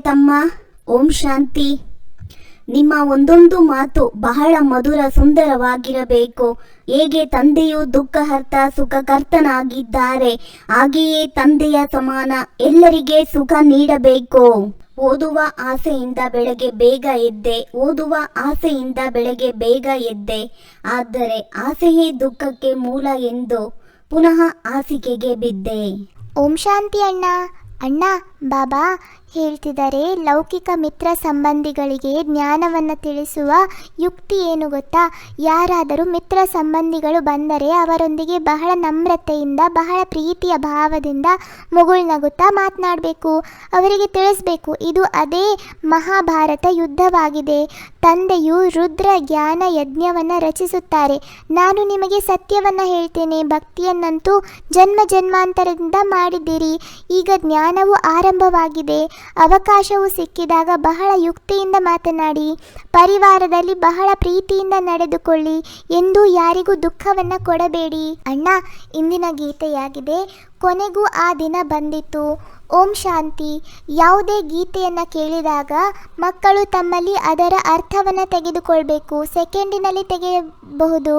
ತಮ್ಮ, ಓಂ ಶಾಂತಿ. ನಿಮ್ಮ ಒಂದೊಂದು ಮಾತು ಬಹಳ ಮಧುರ ಸುಂದರವಾಗಿರಬೇಕು. ಹೇಗೆ ತಂದೆಯು ದುಃಖಹರ್ತ, ಸುಖಕರ್ತನಾಗಿದ್ದಾರೆ, ಹಾಗೆಯೇ ತಂದೆಯ ಸಮಾನ ಎಲ್ಲರಿಗೆ ಸುಖ ನೀಡಬೇಕು. ಓದುವ ಆಸೆಯಿಂದ ಬೆಳಗ್ಗೆ ಬೇಗ ಎದ್ದೆ, ಓದುವ ಆಸೆಯಿಂದ ಬೆಳಗ್ಗೆ ಬೇಗ ಎದ್ದೆ. ಆದರೆ ಆಸೆಯೇ ದುಃಖಕ್ಕೆ ಮೂಲ ಎಂದು ಪುನಃ ಹಾಸಿಗೆಗೆ ಬಿದ್ದೆ. ಓಂ ಶಾಂತಿ ಅಣ್ಣ. ಅಣ್ಣ, ಬಾಬಾ ಹೇಳ್ತಿದ್ದಾರೆ, ಲೌಕಿಕ ಮಿತ್ರ ಸಂಬಂಧಿಗಳಿಗೆ ಜ್ಞಾನವನ್ನು ತಿಳಿಸುವ ಯುಕ್ತಿ ಏನು ಗೊತ್ತಾ? ಯಾರಾದರೂ ಮಿತ್ರ ಸಂಬಂಧಿಗಳು ಬಂದರೆ ಅವರೊಂದಿಗೆ ಬಹಳ ನಮ್ರತೆಯಿಂದ, ಬಹಳ ಪ್ರೀತಿಯ ಭಾವದಿಂದ ಮುಗುಳ್ನಗುತ್ತಾ ಮಾತನಾಡಬೇಕು? ಅವರಿಗೆ ತಿಳಿಸ್ಬೇಕು, ಇದು ಅದೇ ಮಹಾಭಾರತ ಯುದ್ಧವಾಗಿದೆ. ತಂದೆಯು ರುದ್ರ ಜ್ಞಾನ ಯಜ್ಞವನ್ನು ರಚಿಸುತ್ತಾರೆ. ನಾನು ನಿಮಗೆ ಸತ್ಯವನ್ನು ಹೇಳ್ತೇನೆ, ಭಕ್ತಿಯನ್ನಂತೂ ಜನ್ಮ ಜನ್ಮಾಂತರದಿಂದ ಮಾಡಿದ್ದೀರಿ. ಈಗ ಜ್ಞಾನವು ಆರಂಭವಾಗಿದೆ. ಅವಕಾಶವು ಸಿಕ್ಕಿದಾಗ ಬಹಳ ಯುಕ್ತಿಯಿಂದ ಮಾತನಾಡಿ, ಪರಿವಾರದಲ್ಲಿ ಬಹಳ ಪ್ರೀತಿಯಿಂದ ನಡೆದುಕೊಳ್ಳಿ ಎಂದು ಯಾರಿಗೂ ದುಃಖವನ್ನು ಕೊಡಬೇಡಿ. ಅಣ್ಣ, ಇಂದಿನ ಗೀತೆಯಾಗಿದೆ, ಕೊನೆಗೂ ಆ ದಿನ ಬಂದಿತು ಓಂ ಶಾಂತಿ. ಯಾವುದೇ ಗೀತೆಯನ್ನು ಕೇಳಿದಾಗ ಮಕ್ಕಳು ತಮ್ಮಲ್ಲಿ ಅದರ ಅರ್ಥವನ್ನು ತೆಗೆದುಕೊಳ್ಬೇಕು, ಸೆಕೆಂಡಿನಲ್ಲಿ ತೆಗೆಯಬಹುದು.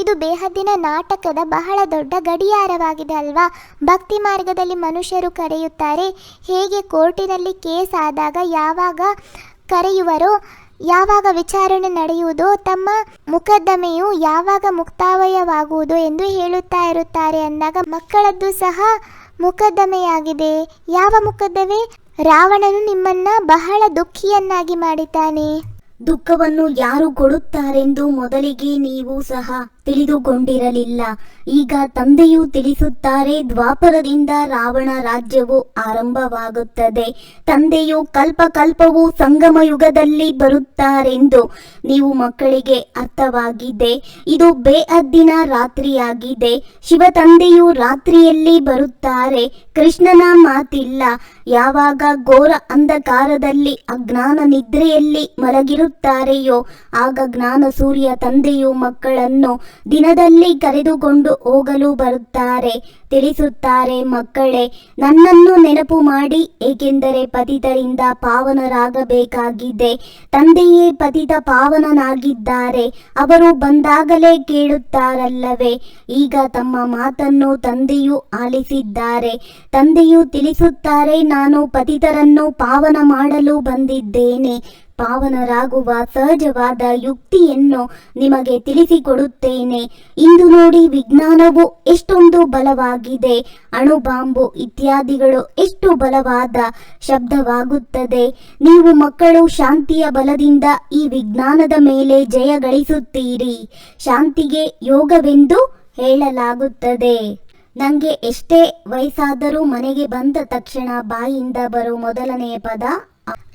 ಇದು ಬೇಹದ್ದಿನ ನಾಟಕದ ಬಹಳ ದೊಡ್ಡ ಗಡಿಯಾರವಾಗಿದೆ ಅಲ್ವಾ? ಭಕ್ತಿ ಮಾರ್ಗದಲ್ಲಿ ಮನುಷ್ಯರು ಕರೆಯುತ್ತಾರೆ, ಹೇಗೆ ಕೋರ್ಟಿನಲ್ಲಿ ಕೇಸ್ ಆದಾಗ ಯಾವಾಗ ಕರೆಯುವರೋ, ಯಾವಾಗ ವಿಚಾರಣೆ ನಡೆಯುವುದೋ, ತಮ್ಮ ಮುಕದ್ದಮೆಯು ಯಾವಾಗ ಮುಕ್ತಾಯವಾಗುವುದು ಎಂದು ಹೇಳುತ್ತಾ ಇರುತ್ತಾರೆ ಅಂದಾಗ ಮಕ್ಕಳದ್ದು ಸಹ ಮುಕದ್ದಮೆಯಾಗಿದೆ. ಯಾವ ಮುಕದ್ದಮೆ? ರಾವಣನು ನಿಮ್ಮನ್ನ ಬಹಳ ದುಃಖಿಯನ್ನಾಗಿ ಮಾಡಿದ್ದಾನೆ. ದುಃಖವನ್ನು ಯಾರು ಕೊಡುತ್ತಾರೆಂದು ಮೊದಲಿಗೆ ನೀವು ಸಹ ತಿಳಿದುಕೊಂಡಿರಲಿಲ್ಲ. ಈಗ ತಂದೆಯು ತಿಳಿಸುತ್ತಾರೆ, ದ್ವಾಪರದಿಂದ ರಾವಣ ರಾಜ್ಯವು ಆರಂಭವಾಗುತ್ತದೆ. ತಂದೆಯು ಕಲ್ಪ ಕಲ್ಪವು ಸಂಗಮ ಯುಗದಲ್ಲಿ ಬರುತ್ತಾರೆಂದು ನೀವು ಮಕ್ಕಳಿಗೆ ಅರ್ಥವಾಗಿದೆ. ಇದು ಬೇಅದ್ದಿನ ರಾತ್ರಿಯಾಗಿದೆ. ಶಿವ ತಂದೆಯು ರಾತ್ರಿಯಲ್ಲಿ ಬರುತ್ತಾರೆ. ಕೃಷ್ಣನ ಮಾತಿಲ್ಲ. ಯಾವಾಗ ಘೋರ ಅಂಧಕಾರದಲ್ಲಿ ಅಜ್ಞಾನ ನಿದ್ರೆಯಲ್ಲಿ ಮಲಗಿರುತ್ತಾರೆಯೋ, ಆಗ ಜ್ಞಾನ ಸೂರ್ಯ ತಂದೆಯು ಮಕ್ಕಳನ್ನು ದಿನದಲ್ಲಿ ಕರೆದುಕೊಂಡು ಹೋಗಲು ಬರುತ್ತಾರೆ. ತಿಳಿಸುತ್ತಾರೆ ಮಕ್ಕಳೇ, ನನ್ನನ್ನು ನೆನಪು ಮಾಡಿ, ಏಕೆಂದರೆ ಪತಿತರಿಂದ ಪಾವನರಾಗಬೇಕಾಗಿದೆ. ತಂದೆಯೇ ಪತಿತ ಪಾವನನಾಗಿದ್ದಾರೆ, ಅವರು ಬಂದಾಗಲೇ ಕೇಳುತ್ತಾರಲ್ಲವೇ. ಈಗ ತಮ್ಮ ಮಾತನ್ನು ತಂದೆಯು ಆಲಿಸಿದ್ದಾರೆ. ತಂದೆಯು ತಿಳಿಸುತ್ತಾರೆ, ನಾನು ಪತಿತರನ್ನು ಪಾವನ ಮಾಡಲು ಬಂದಿದ್ದೇನೆ. ಪಾವನರಾಗುವ ಸಹಜವಾದ ಯುಕ್ತಿಯನ್ನು ನಿಮಗೆ ತಿಳಿಸಿಕೊಡುತ್ತೇನೆ. ಇಂದು ನೋಡಿ ವಿಜ್ಞಾನವು ಎಷ್ಟೊಂದು ಬಲವಾಗಿದೆ ಅಣುಬಾಂಬು ಇತ್ಯಾದಿಗಳು ಎಷ್ಟು ಬಲವಾದ ಶಬ್ದವಾಗುತ್ತದೆ. ನೀವು ಮಕ್ಕಳು ಶಾಂತಿಯ ಬಲದಿಂದ ಈ ವಿಜ್ಞಾನದ ಮೇಲೆ ಜಯ ಗಳಿಸುತ್ತೀರಿ. ಶಾಂತಿಗೆ ಯೋಗವೆಂದು ಹೇಳಲಾಗುತ್ತದೆ. ನನಗೆ ಎಷ್ಟೇ ವಯಸ್ಸಾದರೂ ಮನೆಗೆ ಬಂದ ತಕ್ಷಣ ಬಾಯಿಂದ ಬರೋ ಮೊದಲನೆಯ ಪದ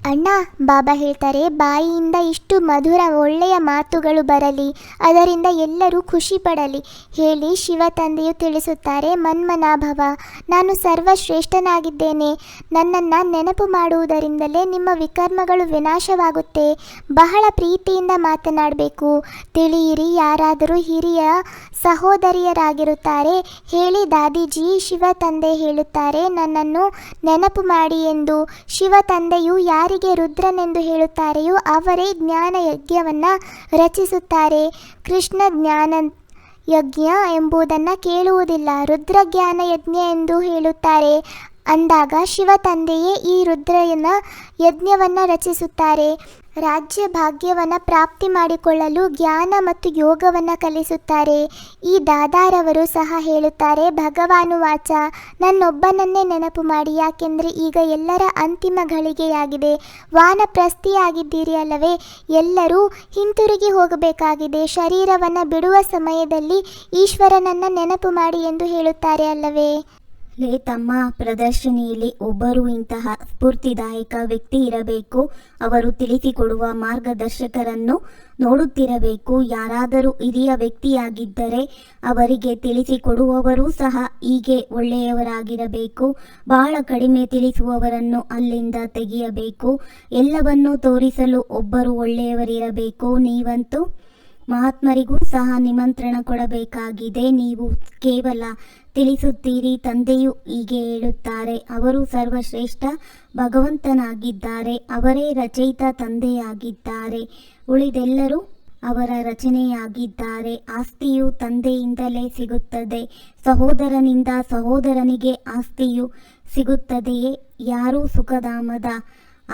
ಅಣ್ಣ, ಬಾಬಾ ಹೇಳ್ತಾರೆ, ಬಾಯಿಯಿಂದ ಇಷ್ಟು ಮಧುರ ಒಳ್ಳೆಯ ಮಾತುಗಳು ಬರಲಿ, ಅದರಿಂದ ಎಲ್ಲರೂ ಖುಷಿ ಪಡಲಿ, ಹೇಳಿ ಶಿವ ತಂದೆಯು ತಿಳಿಸುತ್ತಾರೆ, ಮನ್ಮನಾಭವ. ನಾನು ಸರ್ವಶ್ರೇಷ್ಠನಾಗಿದ್ದೇನೆ. ನನ್ನನ್ನು ನೆನಪು ಮಾಡುವುದರಿಂದಲೇ ನಿಮ್ಮ ವಿಕರ್ಮಗಳು ವಿನಾಶವಾಗುತ್ತೆ. ಬಹಳ ಪ್ರೀತಿಯಿಂದ ಮಾತನಾಡಬೇಕು. ತಿಳಿಯಿರಿ, ಯಾರಾದರೂ ಹಿರಿಯ ಸಹೋದರಿಯರಾಗಿರುತ್ತಾರೆ. ಹೇಳಿ, ದಾದಿಜಿ, ಶಿವ ತಂದೆ ಹೇಳುತ್ತಾರೆ, ನನ್ನನ್ನು ನೆನಪು ಮಾಡಿ ಎಂದು. ಶಿವ ತಂದೆಯು ಯಾರಿಗೆ ರುದ್ರನೆಂದು ಹೇಳುತ್ತಾರೆಯೋ ಅವರೇ ಜ್ಞಾನ ಯಜ್ಞವನ್ನು ರಚಿಸುತ್ತಾರೆ. ಕೃಷ್ಣ ಜ್ಞಾನ ಯಜ್ಞ ಎಂಬುದನ್ನು ಕೇಳುವುದಿಲ್ಲ. ರುದ್ರಜ್ಞಾನ ಯಜ್ಞ ಎಂದು ಹೇಳುತ್ತಾರೆ. ಅಂದಾಗ ಶಿವ ತಂದೆಯೇ ಈ ರುದ್ರನ ಯಜ್ಞವನ್ನು ರಚಿಸುತ್ತಾರೆ. ರಾಜ್ಯ ಭಾಗ್ಯವನ್ನು ಪ್ರಾಪ್ತಿ ಮಾಡಿಕೊಳ್ಳಲು ಜ್ಞಾನ ಮತ್ತು ಯೋಗವನ್ನು ಕಲಿಸುತ್ತಾರೆ. ಈ ದಾದಾರವರು ಸಹ ಹೇಳುತ್ತಾರೆ ಭಗವಾನು ವಾಚ ನನ್ನೊಬ್ಬನನ್ನೇ ನೆನಪು ಮಾಡಿ, ಯಾಕೆಂದರೆ ಈಗ ಎಲ್ಲರ ಅಂತಿಮ ಘಳಿಗೆಯಾಗಿದೆ ವಾನಪ್ರಸ್ಥಿಯಾಗಿದ್ದೀರಿ ಅಲ್ಲವೇ? ಎಲ್ಲರೂ ಹಿಂತಿರುಗಿ ಹೋಗಬೇಕಾಗಿದೆ. ಶರೀರವನ್ನು ಬಿಡುವ ಸಮಯದಲ್ಲಿ ಈಶ್ವರನನ್ನು ನೆನಪು ಮಾಡಿ ಎಂದು ಹೇಳುತ್ತಾರೆ ಅಲ್ಲವೇ? ಲೇ, ತಮ್ಮ ಪ್ರದರ್ಶನಿಯಲ್ಲಿ ಒಬ್ಬರು ಇಂತಹ ಸ್ಫೂರ್ತಿದಾಯಕ ವ್ಯಕ್ತಿ ಇರಬೇಕು. ಅವರು ತಿಳಿಸಿಕೊಡುವ ಮಾರ್ಗದರ್ಶಕರನ್ನು ನೋಡುತ್ತಿರಬೇಕು. ಯಾರಾದರೂ ಹಿರಿಯ ವ್ಯಕ್ತಿಯಾಗಿದ್ದರೆ ಅವರಿಗೆ ತಿಳಿಸಿಕೊಡುವವರೂ ಸಹ ಹೀಗೆ ಒಳ್ಳೆಯವರಾಗಿರಬೇಕು. ಬಹಳ ಕಡಿಮೆ ತಿಳಿಸುವವರನ್ನು ಅಲ್ಲಿಂದ ತೆಗೆಯಬೇಕು. ಎಲ್ಲವನ್ನೂ ತೋರಿಸಲು ಒಬ್ಬರು ಒಳ್ಳೆಯವರಿರಬೇಕು. ನೀವಂತೂ ಮಹಾತ್ಮರಿಗೂ ಸಹ ನಿಮಂತ್ರಣ ಕೊಡಬೇಕಾಗಿದೆ. ನೀವು ಕೇವಲ ತಿಳಿಸುತ್ತೀರಿ, ತಂದೆಯು ಹೀಗೆ ಹೇಳುತ್ತಾರೆ. ಅವರು ಸರ್ವಶ್ರೇಷ್ಠ ಭಗವಂತನಾಗಿದ್ದಾರೆ, ಅವರೇ ರಚಯಿತ ತಂದೆಯಾಗಿದ್ದಾರೆ. ಉಳಿದೆಲ್ಲರೂ ಅವರ ರಚನೆಯಾಗಿದ್ದಾರೆ. ಆಸ್ತಿಯು ತಂದೆಯಿಂದಲೇ ಸಿಗುತ್ತದೆ. ಸಹೋದರನಿಂದ ಸಹೋದರನಿಗೆ ಆಸ್ತಿಯು ಸಿಗುತ್ತದೆಯೇ? ಯಾರೂ ಸುಖಧಾಮದ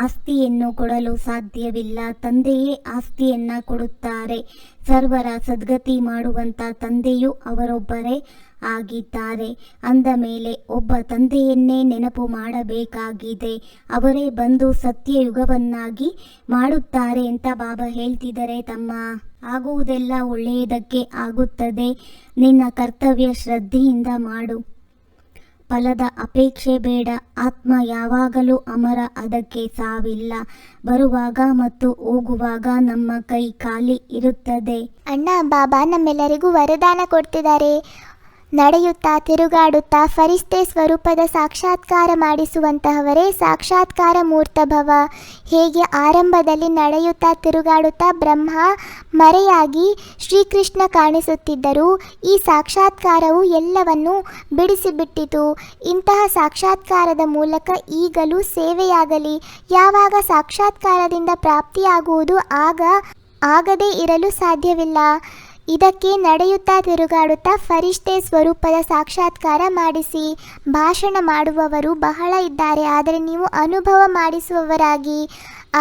ಆಸ್ತಿಯನ್ನು ಕೊಡಲು ಸಾಧ್ಯವಿಲ್ಲ. ತಂದೆಯೇ ಆಸ್ತಿಯನ್ನ ಕೊಡುತ್ತಾರೆ. ಸರ್ವರ ಸದ್ಗತಿ ಮಾಡುವಂತ ತಂದೆಯು ಅವರೊಬ್ಬರೇ ಆಗಿದ್ದಾರೆ. ಅಂದ ಮೇಲೆ ಒಬ್ಬ ತಂದೆಯನ್ನೇ ನೆನಪು ಮಾಡಬೇಕಾಗಿದೆ. ಅವರೇ ಬಂದು ಸತ್ಯಯುಗವನ್ನಾಗಿ ಮಾಡುತ್ತಾರೆ ಅಂತ ಬಾಬಾ ಹೇಳ್ತಿದ್ದಾರೆ. ತಮ್ಮ ಆಗುವುದೆಲ್ಲ ಒಳ್ಳೆಯದಕ್ಕೆ ಆಗುತ್ತದೆ. ನಿನ್ನ ಕರ್ತವ್ಯ ಶ್ರದ್ಧೆಯಿಂದ ಮಾಡು. ಫಲದ ಅಪೇಕ್ಷೆ ಬೇಡ. ಆತ್ಮ ಯಾವಾಗಲೂ ಅಮರ, ಅದಕ್ಕೆ ಸಾವಿಲ್ಲ. ಬರುವಾಗ ಮತ್ತು ಹೋಗುವಾಗ ನಮ್ಮ ಕೈ ಖಾಲಿ ಇರುತ್ತದೆ. ಅಣ್ಣ, ಬಾಬಾ ನಮ್ಮೆಲ್ಲರಿಗೂ ವರದಾನ ಕೊಡ್ತಿದ್ದಾರೆ. ನಡೆಯುತ್ತಾ ತಿರುಗಾಡುತ್ತಾ ಫರಿಸ್ತೆ ಸ್ವರೂಪದ ಸಾಕ್ಷಾತ್ಕಾರ ಮಾಡಿಸುವಂತಹವರೇ ಸಾಕ್ಷಾತ್ಕಾರ ಮೂರ್ತಭವ ಹೇಗೆ ಆರಂಭದಲ್ಲಿ ನಡೆಯುತ್ತಾ ತಿರುಗಾಡುತ್ತಾ ಬ್ರಹ್ಮ ಮರೆಯಾಗಿ ಶ್ರೀಕೃಷ್ಣ ಕಾಣಿಸುತ್ತಿದ್ದರು ಈ ಸಾಕ್ಷಾತ್ಕಾರವು ಎಲ್ಲವನ್ನೂ ಬಿಡಿಸಿಬಿಟ್ಟಿತು. ಇಂತಹ ಸಾಕ್ಷಾತ್ಕಾರದ ಮೂಲಕ ಈಗಲೂ ಸೇವೆಯಾಗಲಿ, ಯಾವಾಗ ಸಾಕ್ಷಾತ್ಕಾರದಿಂದ ಪ್ರಾಪ್ತಿಯಾಗುವುದು ಆಗ ಆಗದೇ ಇರಲು ಸಾಧ್ಯವಿಲ್ಲ. ಇದಕ್ಕೆ ನಡೆಯುತ್ತಾ ತಿರುಗಾಡುತ್ತಾ ಫರಿಷ್ಠೆ ಸ್ವರೂಪದ ಸಾಕ್ಷಾತ್ಕಾರ ಮಾಡಿಸಿ ಭಾಷಣ ಮಾಡುವವರು ಬಹಳ ಇದ್ದಾರೆ, ಆದರೆ ನೀವು ಅನುಭವ ಮಾಡಿಸುವವರಾಗಿ.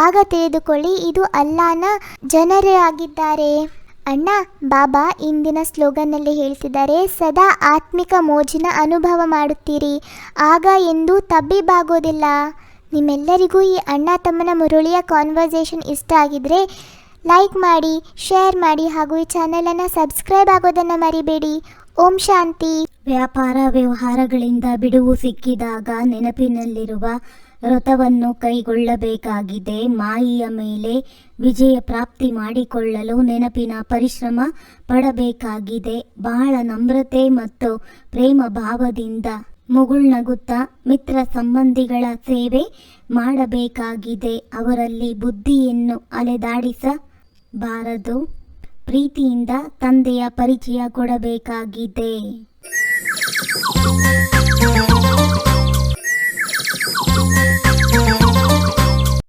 ಆಗ ತಿಳಿದುಕೊಳ್ಳಿ, ಇದು ಅಲ್ಲಾನ ಜನರೇ ಆಗಿದ್ದಾರೆ. ಅಣ್ಣ, ಬಾಬಾ ಇಂದಿನ ಸ್ಲೋಗನ್ನಲ್ಲಿ ಹೇಳ್ತಿದ್ದಾರೆ, ಸದಾ ಆತ್ಮಿಕ ಮೋಜಿನ ಅನುಭವ ಮಾಡುತ್ತೀರಿ, ಆಗ ಎಂದು ತಬ್ಬಿಬಾಗೋದಿಲ್ಲ. ನಿಮ್ಮೆಲ್ಲರಿಗೂ ಈ ಅಣ್ಣ ತಮ್ಮನ ಮುರುಳಿಯ ಕಾನ್ವರ್ಸೇಷನ್ ಇಷ್ಟ ಆಗಿದ್ರೆ ಲೈಕ್ ಮಾಡಿ ಶೇರ್ ಮಾಡಿ ಹಾಗೂ ಈ ಚಾನಲನ್ನು ಸಬ್ಸ್ಕ್ರೈಬ್ ಆಗೋದನ್ನು ಮರಿಬೇಡಿ. ಓಂ ಶಾಂತಿ. ವ್ಯಾಪಾರ ವ್ಯವಹಾರಗಳಿಂದ ಬಿಡುವು ಸಿಕ್ಕಿದಾಗ ನೆನಪಿನಲ್ಲಿರುವ ವ್ರತವನ್ನು ಕೈಗೊಳ್ಳಬೇಕಾಗಿದೆ. ಮಾಯಿಯ ಮೇಲೆ ವಿಜಯ ಪ್ರಾಪ್ತಿ ಮಾಡಿಕೊಳ್ಳಲು ನೆನಪಿನ ಪರಿಶ್ರಮ ಪಡಬೇಕಾಗಿದೆ. ಬಹಳ ನಮ್ರತೆ ಮತ್ತು ಪ್ರೇಮ ಭಾವದಿಂದ ಮುಗುಳ್ನಗುತ್ತಾ ಮಿತ್ರ ಸಂಬಂಧಿಗಳ ಸೇವೆ ಮಾಡಬೇಕಾಗಿದೆ. ಅವರಲ್ಲಿ ಬುದ್ಧಿಯನ್ನು ಅಲೆದಾಡಿಸಬಾರದು ಪ್ರೀತಿಯಿಂದ ತಂದೆಯ ಪರಿಚಯ ಕೊಡಬೇಕಾಗಿದೆ.